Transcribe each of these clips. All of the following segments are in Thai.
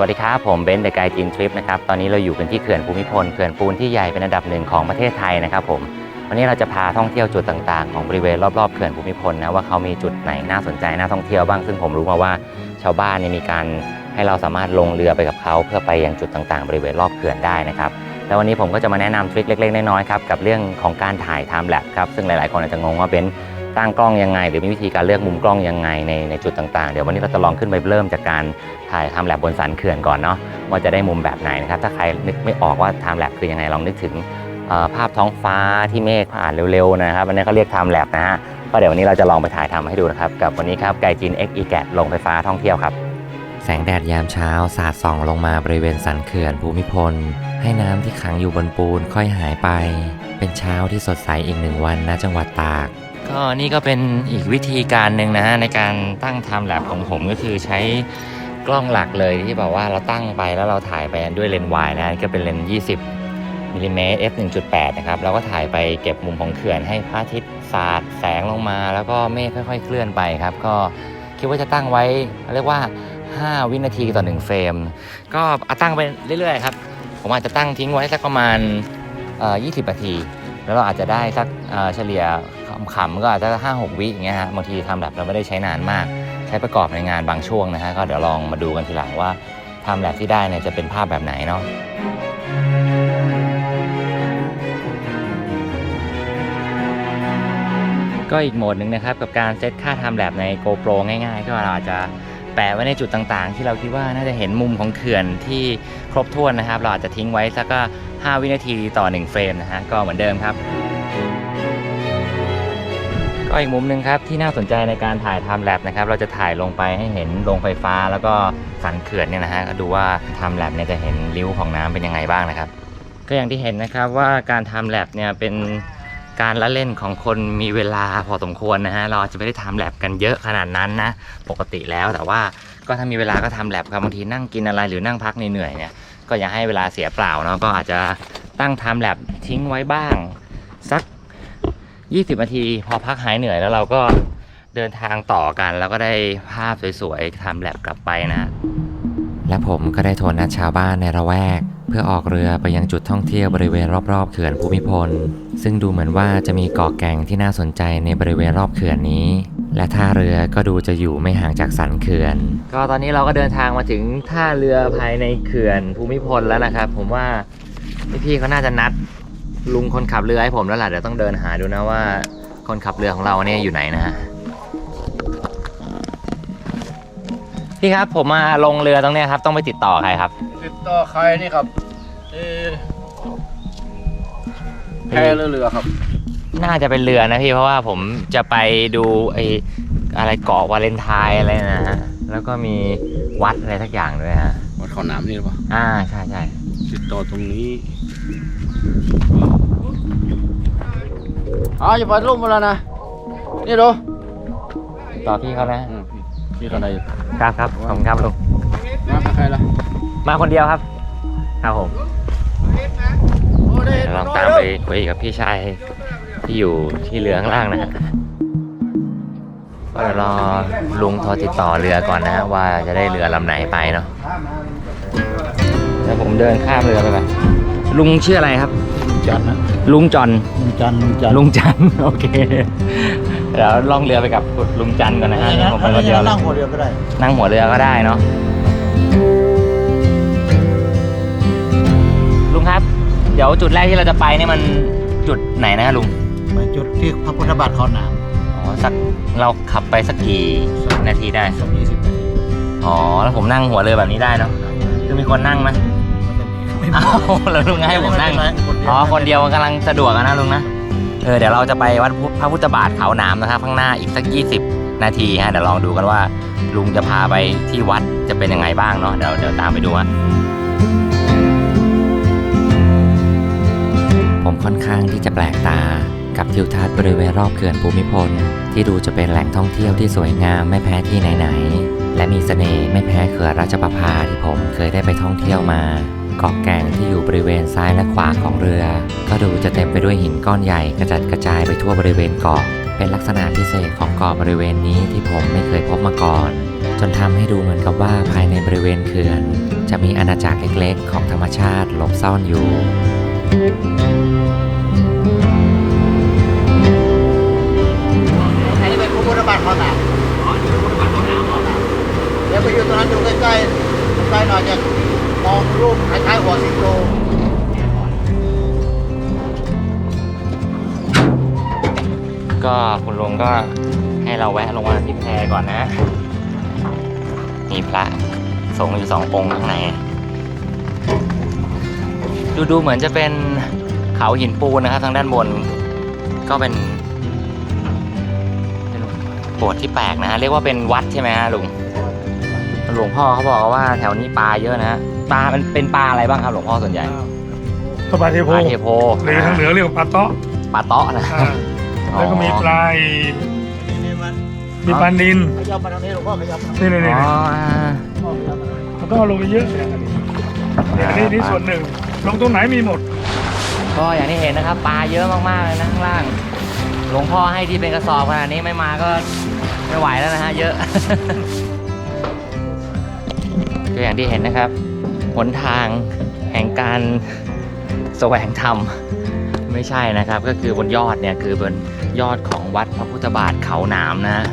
สวัสดีครับ ผมเบนซ์เดอะไกด์จีนทริปนะครับตอนนี้เราอยู่กันที่เขื่อนภูมิพลเขื่อนปูนที่ใหญ่เป็นอันดับหนึ่งของประเทศไทยนะครับผมวันนี้เราจะพาท่องเที่ยวจุดต่างๆ ของบริเวณรอบๆเขื่อนภูมิพลนะว่าเขามีจุดไหนน่าสนใจน่าท่องเที่ยวบ้างซึ่งผมรู้มาว่าชาวบ้านนี่มีการให้เราสามารถลงเรือไปกับเขาเพื่อไปยังจุดต่างๆ บริเวณรอบเขื่อนได้นะครับ แล้ววันนี้ผมก็จะมาแนะนำทริคเล็กๆน้อยๆครับกับเรื่องของการถ่ายไทม์แลปครับซึ่งหลายๆคนอาจจะงงว่าเบนตั้งกล้องยังไง หรือมีวิธีการเลือกมุมกล้องยังไงในในจุดต่างๆ เดี๋ยววันนี้เราจะลองขึ้นไปเริ่มจากการถ่ายไทม์แลปบนสันเขื่อนก่อนเนาะว่าจะได้มุมแบบไหนนะครับถ้าใครนึกไม่ออกว่าไทม์แลปคือยังไงลองนึกถึงภาพท้องฟ้าที่เมฆผ่านเร็วๆนะครับอันนี้เขาเรียกไทม์แลปนะฮะก็เดี๋ยววันนี้เราจะลองไปถ่ายทำให้ดูนะครับกับวันนี้ครับไกจีน X e g a t ลงไฟฟ้าท่องเที่ยวครับแสงแดดยามเช้าสาดส่องลงมาบริเวณสันเขื่อนภูมิพล ให้น้ำที่ขังอยู่บนปูนค่อยหายไป เป็นเช้าที่สดใสอีกหนึ่งวันณจังหวัดตาก ก็นี่ก็เป็นอีกวิธีการหนึ่งนะฮะในการตั้งไทม์แลปของผมก็คือใช้กล้องหลักเลยที่แบบว่าเราตั้งไปแล้วเราถ่ายไปด้วยเลนส์วายนะก็เป็นเลนส์20มิลลิเมตร f 1.8นะครับเราก็ถ่ายไปเก็บมุมของเขื่อนให้พระอาทิตย์สาดแสงลงมา แล้วก็เมฆค่อย ๆ เคลื่อนไปครับ ก็คิดว่าจะตั้งไว้เรียกว่า 5 วินาทีต่อ 1 เฟรม ก็เอาตั้งไปเรื่อยๆครับ ผมอาจจะตั้งทิ้งไว้สักประมาณ 20 นาที แล้วเราอาจจะได้สักเฉลี่ยขำๆก็อาจจะ5 6วิอย่างเงี้ยฮะบางทีทำแบบเราไม่ได้ใช้นานมาก ใช้ประกอบในงานบางช่วงนะฮะก็เดี๋ยวลองมาดูกันทีหลังว่าทม์แลปที่ได้เนี่ยจะเป็นภาพแบบไหนเนาะก็อีกโหมดหนึ่งนะครับ กับการเซตค่าทม์แลปใน GoPro ง่ายๆ ก็เราอาจจะ แปะไว้ในจุดต่างๆ ที่เราคิดว่าน่าจะเห็นมุมของเขื่อนที่ครบถ้วนนะครับ เราอาจจะทิ้งไว้สักก็ 5 วินาทีต่อ 1 เฟรมนะฮะก็เหมือนเดิมครับ ก็อีกมุมหนึ่งครับที่น่าสนใจในการถ่ายไทม์แลปนะครับ เราจะถ่ายลงไปให้เห็นโรงไฟฟ้าแล้วก็สันเขื่อนเนี่ยนะฮะก็ดูว่าไทม์แลปเนี่ยจะเห็นริ้วของน้ำเป็นยังไงบ้างนะครับ ก็อย่างที่เห็นนะครับว่าการไทม์แลปเนี่ยเป็น การละเล่นของคนมีเวลาพอสมควรนะฮะ เราอาจจะไม่ได้ทม์แลปกันเยอะขนาดนั้นนะ ปกติแล้วแต่ว่าก็ถ้ามีเวลาก็ทม์แลปครับบางทีนั่งกินอะไรหรือนั่งพักเหนื่อยเนี่ย ก็อย่าให้เวลาเสียเปล่าเนาะ ก็อาจจะตั้งทม์แลปทิ้งไว้บ้าง สัก 20นาที พอพักหายเหนื่อยแล้วเราก็เดินทางต่อกันแล้วก็ได้ภาพสวยๆทำแลบกลับไปนะ และผมก็ได้โทรนัดชาวบ้านในระแวก เพื่อออกเรือไปยังจุดท่องเที่ยวบริเวณรอบๆเขื่อนภูมิพล ซึ่งดูเหมือนว่าจะมีเกาะแก่งที่น่าสนใจในบริเวณรอบเขื่อนนี้ และท่าเรือก็ดูจะอยู่ไม่ห่างจากสันเขื่อน ก็ตอนนี้เราก็เดินทางมาถึงท่าเรือภายในเขื่อนภูมิพลแล้วนะครับ ผมว่าพี่ๆเขาน่าจะนัดลุงคนขับเรือให้ผมแล้วล่ะเดี๋ยวต้องเดินหาดูนะว่า คนขับเรือของเราเนี่ยอยู่ไหนนะฮะพี่ครับผมมาลงเรือตรงเนี้ยครับ ต้องไปติดต่อใครครับ ติดต่อใครนี่ครับ เออแพเรือเรือครับ น่าจะเป็นเรือนะพี่เพราะว่าผมจะไปดูไอ้อะไรเกาะวาเลนไทน์อะไรนะฮะแล้วก็มีวัดอะไรทักอย่างด้วยฮะวัดเขาน้ำนี่หรือเปล่าอ่าใช่ใช่ติดต่อตรงนี้อ๋ออย่าไปลุ่มมาแล้วนะ นี่ดูติดต่อพี่เขานะอืมพี่พี่คนไหนอยู่ครับครับขอบคุณครับลุงมากับใครล่ะ มาคนเดียวครับ ครับผมโอ้ได้เดี๋ยวลองตามไปคุยกับพี่ชายที่อยู่ที่เรือข้างล่างนะฮะก็เดี๋ยวรอลุงโทรติดต่อเรือก่อนนะฮะว่าจะได้เรือลำไหนไปเนาะเดี๋ยวผมเดินข้ามเรือไปไปลุงชื่ออะไรครับจันนะลุงจอนลุงจันลุงจันลุงจันโอเคเดี๋ยวล่องเรือไปกับลุงจันก่อนนะฮะผมไปคนเดียวนั่งหัวเรือก็ได้ นั่งหัวเรือก็ได้เนาะ เดี๋ยวจุดแรกที่เราจะไปเนี่ยมันจุดไหนนะฮะลุงไปจุดที่พระพุทธบาทเขาน้อ๋อสักเราขับไปสักกี่นาทีได้ำสักยี่สิบนาทีอ๋อแล้วผมนั่งหัวเรือแบบนี้ได้เนาะคือมีคนนั่งไหมไม่อ้าวแล้วลุงให้ผมนั่งอ๋อคนเดียวมันกำลังสะดวกอะนะลุงนะเออเดี๋ยวเราจะไปวัดพระพุทธบาทเขาหนามนะครับข้างหน้าอีกสัก 20 นาทีฮะเดี๋ยวลองดูกันว่า ลุงจะพาไปที่วัดจะเป็นยังไงบ้างเนาะเดี๋ยวเดี๋ยวตามไปดูฮะ ค่อนข้างที่จะแปลกตา กับทิวทัศน์บริเวณรอบเขื่อนภูมิพล ที่ดูจะเป็นแหล่งท่องเที่ยวที่สวยงามไม่แพ้ที่ไหนๆ และมีเสน่ห์ไม่แพ้เขื่อนราชประภาที่ผมเคยได้ไปท่องเที่ยวมาเกาะแก่งที่อยู่บริเวณซ้ายและขวาของเรือ ก็ดูจะเต็มไปด้วยหินก้อนใหญ่กระจัดกระจายไปทั่วบริเวณเกาะ เป็นลักษณะพิเศษของเกาะบริเวณนี้ที่ผมไม่เคยพบมาก่อน จนทำให้ดูเหมือนกับว่าภายในบริเวณเขื่อน จะมีอาณาจักรเล็กๆ ของธรรมชาติหลบซ่อนอยู่ อันนี้เป็นพระพุทธบาทเขาหนามเดี๋ยวไปอยู่ตรงนั้นอยู่ใกล้ๆใกล้หน่อยจะมองรูปคล้ายๆหัวสิงโตก็คุณลุงก็ให้เราแวะลงมาที่แพก่อนนะ มีพระสงฆ์อยู่สององค์ข้างใน ดูดูเหมือนจะเป็นเขาหินปูนนะครับ ทางด้านบน ก็เป็นเป็นโบสถ์ที่แปลกนะฮะเรียกว่าเป็นวัดใช่ไหมฮะลุงหลวงพ่อเขาบอกว่าแถวนี้ปลาเยอะนะฮะปลามันเป็นปลาอะไรบ้างครับหลวงพ่อส่วนใหญ่ปลาเทโพปลาเทโพหรือทางเหนือเรียกว่าปลาเตาะปลาเตาะนะอ่าแล้วก็มีปลาอีนี่มันมีปลานินขยับมาทางนี้หลวงพ่อขยับมานี่นี่นี่อ๋ออ่าพ่อขยับมามันก็เอาลงไปเยอะเนี่ยอันนี้นี่นี่ส่วนหนึ่ง ลงตรงไหนมีหมด ก็อย่างที่เห็นนะครับ ปลาเยอะมากๆเลยนะข้างล่าง หลวงพ่อให้ที่เป็นกระสอบขนาดนี้ไม่มาก็ไม่ไหวแล้วนะฮะเยอะ ก็อย่างที่เห็นนะครับหนทางแห่งการแสวงธรรมไม่ใช่นะครับ ก็คือบนยอดเนี่ยคือบนยอดของวัดพระพุทธบาทเขาหนามนะ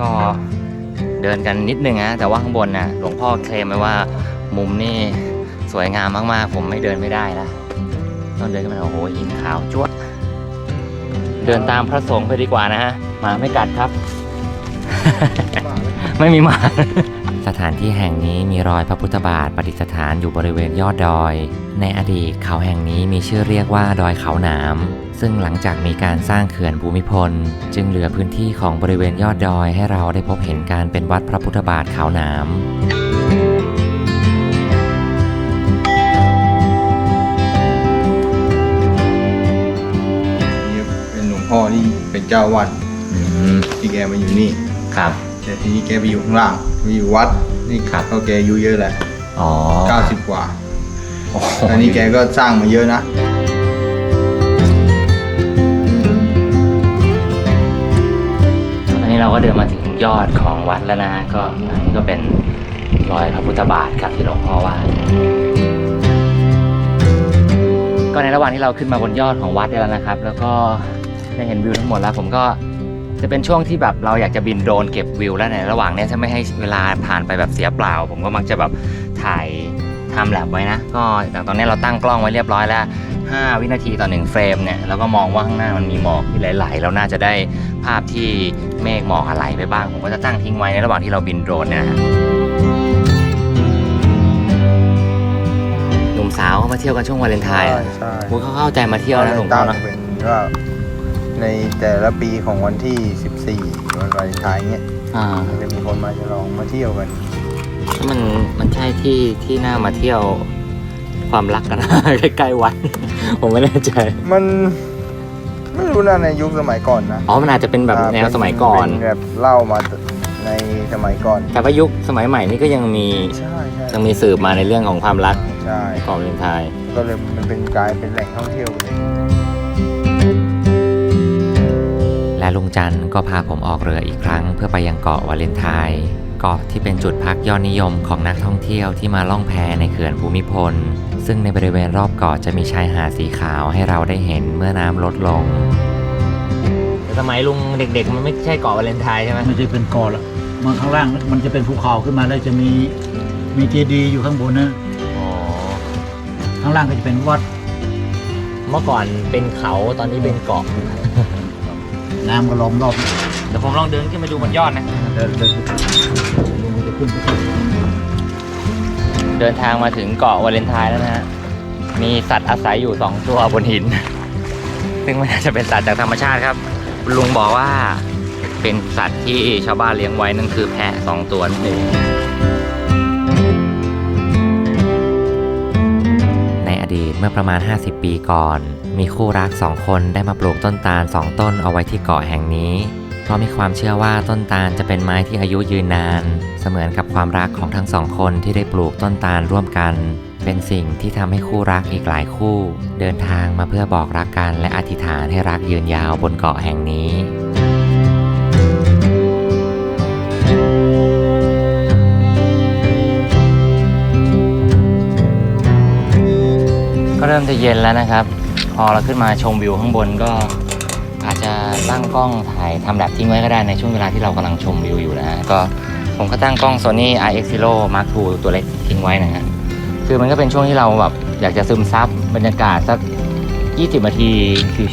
ก็เดินกันนิดนึงนะแต่ว่าข้างบนนะหลวงพ่อเคลมไว้ว่ามุมนี่ สวยงามมากๆ ผมไม่เดินไม่ได้ละต้องเดินขึ้นไปโอ้โหหินขาวจ้วดเดินตามพระสงฆ์ไปดีกว่านะฮะหมาไม่กัดครับ ไม่มีหมา สถานที่แห่งนี้มีรอยพระพุทธบาทประดิษฐานอยู่บริเวณยอดดอย ในอดีตเขาแห่งนี้มีชื่อเรียกว่าดอยเขาหนาม ซึ่งหลังจากมีการสร้างเขื่อนภูมิพล จึงเหลือพื้นที่ของบริเวณยอดดอยให้เราได้พบเห็นการเป็นวัดพระพุทธบาทเขาหนาม พ่อที่เป็นเจ้าวัดอืมที่แกมาอยู่นี่ ครับ แต่ทีนี้แกไปอยู่ข้างล่างไปอยู่วัดนี่ครับ ก็แกอายุเยอะแหละอ๋อเก้าสิบกว่าโอ้โหตอนนี้แกก็สร้างมาเยอะนะตอนนี้เราก็เดินมาถึงยอดของวัดแล้วนะฮะก็อันนี้ก็เป็นรอยพระพุทธบาทครับที่หลวงพ่อว่า ก็ในระหว่างที่เราขึ้นมาบนยอดของวัดได้แล้วนะครับ แล้วก็ ได้เห็นวิวทั้งหมดแล้วผมก็จะเป็นช่วงที่แบบเราอยากจะบินโดรนเก็บวิว แล้วในระหว่างเนี้ยจะไม่ให้เวลาผ่านไปแบบเสียเปล่า ผมก็มักจะแบบถ่ายทำแลบไว้นะ ก็อย่างตอนนี้เราตั้งกล้องไว้เรียบร้อยแล้ว 5 วินาทีต่อหนึ่งเฟรมเนี่ยแล้วก็มองว่าข้างหน้ามันมีหมอกที่ไหลๆแล้วน่าจะได้ภาพที่เมฆหมอกอะไรไปบ้าง ผมก็จะตั้งทิ้งไว้ในระหว่างที่เราบินโดรนเนี่ยนะฮะหนุ่มสาวมาเที่ยวกันช่วงวาเลนไทน์อะใช่พูดเข้าใจมาเที่ยวนะหลวงพ่อเนอะเป็นว่า ในแต่ละปีของวันที่ 14 วันวาเลนไทน์เงี้ยอ่ามันจะมีคนมาฉลองมาเที่ยวกันแล้วมันมันใช่ที่ที่น่ามาเที่ยวความรักกันใกล้ๆวัด ผมไม่แน่ใจ มันไม่รู้นะในยุคสมัยก่อนนะอ๋อ มันอาจจะเป็นแบบอ่าแนวสมัยก่อน เป็นแบบเล่ามาในสมัยก่อน แต่ว่ายุคสมัยใหม่นี่ก็ยังมีใช่ใช่ยังมีสืบมาในเรื่องของความรักใช่ ของวาเลนไทน์ก็เลยมันเป็นกลายเป็นแหล่งท่องเที่ยวไปเลย และลุงจันทร์ก็พาผมออกเรืออีกครั้ง เพื่อไปยังเกาะวาเลนไทน์เกาะที่เป็นจุดพักยอดนิยมของนักท่องเที่ยวที่มาล่องแพในเขื่อนภูมิพล ซึ่งในบริเวณรอบเกาะจะมีชายหาดสีขาวให้เราได้เห็นเมื่อน้ำลดลงสมัยลุงเด็กๆ มันไม่ใช่เกาะวาเลนไทน์ใช่ไหมมันจะเป็นเกอละมันข้างล่างมันจะเป็นภูเขาขึ้นมาแล้วจะมีมีเจดีย์อยู่ข้างบนนะอ๋อข้างล่างก็จะเป็นวัด เมื่อก่อนเป็นเขาตอนนี้เป็นเกาะ น้ำก็ล้อมรอบเดี๋ยวผมลองเดินขึ้นไปดูบนยอดนะ เดินเดินลุงก็จะขึ้นไปขึ้นเดินทางมาถึงเกาะวาเลนไทน์แล้วนะฮะ มีสัตว์อาศัยอยู่สองตัวบนหิน ซึ่งไม่น่าจะเป็นสัตว์จากธรรมชาติครับ ลุงบอกว่าเป็นสัตว์ที่ชาวบ้านเลี้ยงไว้นั่นคือแพะสองตัวนั่นเองในอดีตเมื่อประมาณ 50 ปีก่อน มีคู่รักสองคนได้มาปลูกต้นตาลสองต้นเอาไว้ที่เกาะแห่งนี้ เพราะมีความเชื่อว่าต้นตาลจะเป็นไม้ที่อายุยืนนาน เสมือนกับความรักของทั้งสองคนที่ได้ปลูกต้นตาลร่วมกัน เป็นสิ่งที่ทำให้คู่รักอีกหลายคู่ เดินทางมาเพื่อบอกรักกันและอธิษฐานให้รักยืนยาวบนเกาะแห่งนี้ก็เริ่มจะเย็นแล้วนะครับ อเราขึ้นมาชมวิวข้างบนก็อาจจะตั้งกล้องถ่ายทำแบบทิ้งไว้ก็ได้ในช่วงเวลาที่เรากำลังชมวิวอยู่นะฮะก็ผมก็ตั้งกล้อง Sony IX Zero Mark II ตัวเล็กทิ้งไว้นะฮะคือมันก็เป็นช่วงที่เราแบบอยากจะซึมซับบรรยากาศสัก 20นาที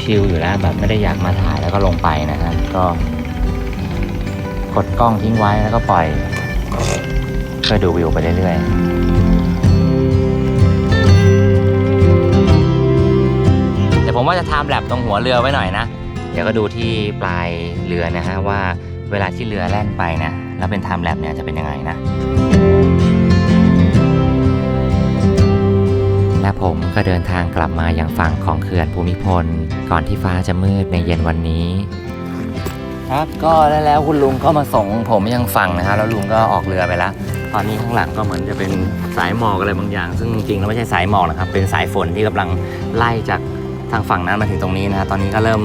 ชิลๆอยู่แล้วแบบไม่ได้อยากมาถ่ายแล้วก็ลงไปนะฮะก็กดกล้องทิ้งไว้แล้วก็ปล่อยเพื่อดูวิวไปเรื่อยๆ จะทำแลบตรงหัวเรือไว้หน่อยนะ เดี๋ยวก็ดูที่ปลายเรือนะฮะว่าเวลาที่เรือแล่นไปนะ แล้วเป็นไทม์แลบเนี่ยจะเป็นยังไงนะ และผมก็เดินทางกลับมาอย่างฝั่งของเขื่อนภูมิพล ก่อนที่ฟ้าจะมืดในเย็นวันนี้ ครับก็แล้วแล้วคุณลุงก็มาส่งผมยังฝั่งนะฮะแล้วลุงก็ออกเรือไปแล้วตอนนี้ข้างหลังก็เหมือนจะเป็นสายหมอกอะไรบางอย่าง ซึ่งจริงๆแล้วไม่ใช่สายหมอกนะครับ เป็นสายฝนที่กำลังไล่จาก ทางฝั่งนั้นมาถึงตรงนี้นะตอนนี้ก็เริ่ม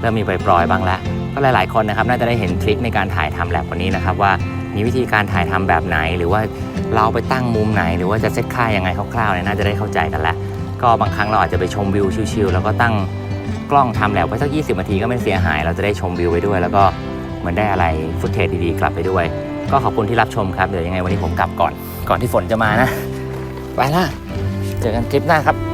เริ่มมีปล่อยๆบ้างแล้วก็หลาย ๆ คนนะครับน่าจะได้เห็นทริคในการถ่ายทำแลบวันนี้นะครับว่ามีวิธีการถ่ายทำแบบไหน หรือว่าเราไปตั้งมุมไหน หรือว่าจะเซตค่ายังไงคร่าวๆเนี่ยน่าจะได้เข้าใจกันแล้ว ก็บางครั้งเราอาจจะไปชมวิวชิลๆแล้วก็ตั้งกล้องทำแลบไว้สัก 20นาทีก็ไม่เสียหาย เราจะได้ชมวิวไปด้วย แล้วก็เหมือนได้อะไรฟุตเทจดีๆกลับไปด้วย ก็ขอบคุณที่รับชมครับเดี๋ยวยังไงวันนี้ผมกลับก่อน ก่อนที่ฝนจะมานะ ไปละเจอกันคลิปหน้าครับ